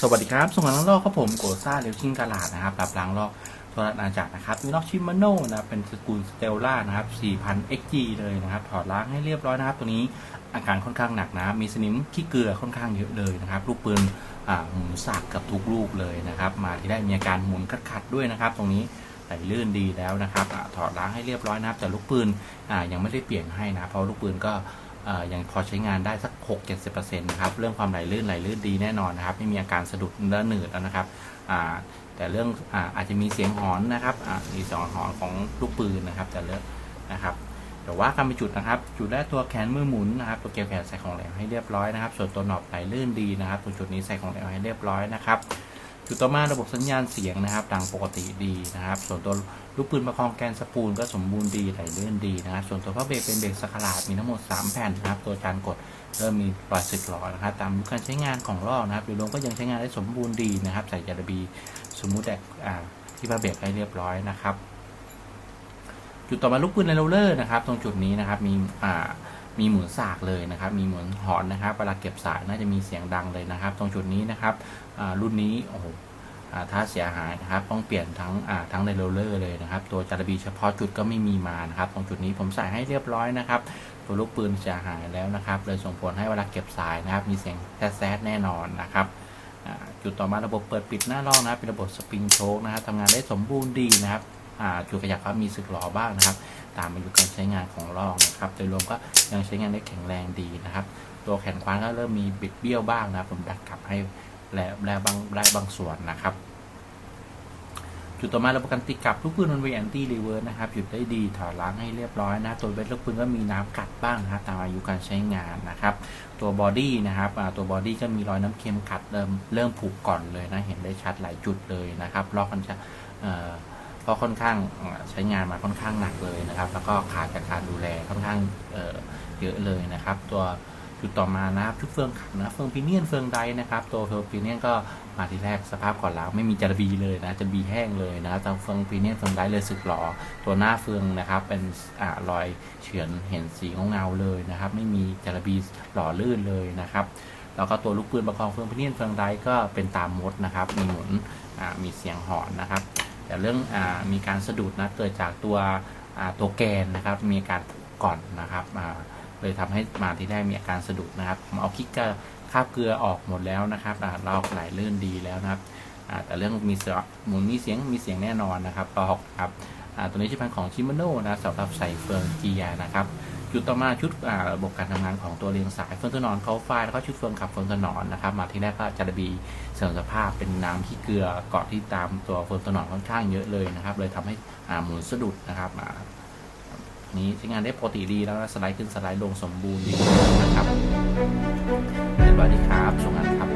สวัสดีครับส่งมาล้างลอกครับผมโกซ่าเรลชิงกาลาดนะครับรับล้างลอกโทรอาณาจักรนะครับมีลอกชิมาโน่นะเป็นสกุลสเตลล่านะครับ 4,000 XG เลยนะครับ ถอดล้างให้เรียบร้อยนะครับ ตัวนี้อาการค่อนข้างหนักนะ มีสนิมขี้เกลือค่อนข้างเยอะเลยนะครับ ลูกปืนหมุนสากกับทุกลูกเลยนะครับ มาที่ได้มีอาการหมุนขัดๆด้วยนะครับ ตรงนี้ไหลลื่นดีแล้วนะครับอถอดล้างให้เรียบร้อยนะครับ แต่ลูกปืนยังไม่ได้เปลี่ยนให้นะ เพราะลูกปืนก็ ยังพอใช้งานได้สัก 6-70%นะครับ เรื่องความไหลลื่นไหลลื่นดีแน่นอนนะครับ ไม่มีอาการสะดุดและหนืดแล้วนะครับแต่เรื่องอาอาจจะมีเสียงหอนนะครับมีเสียงหอนของลูกปืนนะครับ แต่เรื่องนะครับแต่ว่าการไปจุดนะครับ จุดแรกตัวแขนมือหมุนนะครับ ตัวเกี่ยวแขนใส่ของแหลมให้เรียบร้อยนะครับ ส่วนตัวหนอบไหลลื่นดีนะครับตรงจุดนี้ใส่ของแหลมให้เรียบร้อยนะครับ จุดต่อมาระบบสัญญาณเสียงนะครับดังปกติดีนะครับ ส่วนตัวลูกปืนประคองแกนสปูลก็สมบูรณ์ดีไหลเลื่อนดีนะครับ ส่วนตัวพระเบรกเป็นเบรกสกลาดมีทั้งหมด 3 แผ่นนะครับ ตัวจานกดเริ่มมีรอยสึกหรอนะครับ ตามยุคการใช้งานของลอนะครับโดยรวมก็ยังใช้งานได้สมบูรณ์ดีนะครับ ใส่ยาดบีสมูทแดกอ่ที่พระเบรกให้เรียบร้อยนะครับ จุดต่อมาลูกปืนในโรลเลอร์นะครับ ตรงจุดนี้นะครับมีอ่า มีหมุนสากเลยนะครับ มีหมุนหอนนะครับเวลาเก็บสายน่าจะมีเสียงดังเลยนะครับ ตรงจุดนี้นะครับรุ่นนี้โอ้โหถ้าเสียหายนะครับต้องเปลี่ยนทั้งทั้งในโรลเลอร์เลยนะครับ ตัวจาระบีเฉพาะจุดก็ไม่มีมานะครับ ตรงจุดนี้ผมใส่ให้เรียบร้อยนะครับ ตัวลูกปืนเสียหายแล้วนะครับเลยส่งผลให้เวลาเก็บสายนะครับ มีเสียงแซดๆแน่นอนนะครับจุดต่อมาระบบเปิดปิดหน้าล่องนะครับเป็นระบบสปริงโชคนะครับทำงานได้สมบูรณ์ดีนะครับ จุดขยับก็มีสึกหลอบ้างนะครับ ตามอายุการใช้งานของลองนะครับ โดยรวมก็ยังใช้งานได้แข็งแรงดีนะครับ ตัวแขนคว้านก็เริ่มมีบิดเบี้ยวบ้างนะครับผมดัดกลับให้แล้วแลบางได้บางส่วนนะครับจุดต่อมาระบบการติดกลับลูกปืนมันเวแอนตี้รีเวิร์สนะครับหยุดได้ดีถอดล้างให้เรียบร้อยนะ ตัวเบ็ดลูกปืนก็มีน้ำกัดบ้างนะครับตามอายุการใช้งานนะครับ ตัวบอดี้นะครับตัวบอดี้ก็มีรอยน้ำเค็มกัดเริ่มเริ่มผูกก่อนเลยนะ เห็นได้ชัดหลายจุดเลยนะครับลอกมันจะ เอ่อเพราะค่อนข้างใช้งานมาค่อนข้างหนักเลยนะครับ แล้วก็ขาดจากการดูแลค่อนข้างเเยอะเลยนะครับ ตัวจุดต่อมานะครับชุดเฟืองขัดนะเฟืองพีเนียนเฟืองไดนะครับ ตัวเฟืองพีเนียนก็มาที่แรกสภาพก่อนล้างไม่มีจระบีเลยนะจะบีแห้งเลยนะครับตามเฟืองปีเนียนเฟืองได้เลยสึกหรอตัวหน้าเฟืองนะครับ เป็นอ่ารอยเฉือนเห็นสีเงาๆเลยนะครับ ไม่มีจระบีหล่อลื่นเลยนะครับแล้วก็ตัวลูกปืนประคองเฟืองปีเนียนเฟืองได้ก็เป็นตามมดนะครับ มีหมุนอ่ามีเสียงหอนนะครับ แต่เรื่องอมีการสะดุดนะเกิดจากตัวตัวแกนนะครับ มีการก่อนนะครับเลยทำให้มาที่แรกมีอาการสะดุดนะครับผมเอาคิกกะคาบเกลือออกหมดแล้วนะครับอ่าลอกไหลลื่นดีแล้วนะครับแต่เรื่องมีเสียงหมุนมีเสียงมีเสียงแน่นอนนะครับลอกครับตัวนี้ชื่อพันของชิมโนนะสำหรับใส่เฟืองจียนะครับ จุดต่อมาชุดระบบการทำงานของตัวเรียงสายเฟืองถนอนเขาไฟแล้วก็ชุดเฟืองขับเฟืองถนอนนะครับ มาที่แรกก็จะบีเสริมสภาพเป็นน้ำขี้เกลือเกาะที่ตามตัวเฟืองถนอนค่อนข้างเยอะเลยนะครับ เลยทำให้หมุนสะดุดนะครับอ่านี้ใช้งานได้ปกติดีแล้วสไลด์ขึ้นสไลด์ลงสมบูรณ์ดีนะครับสวัสดีครับชงงานครับ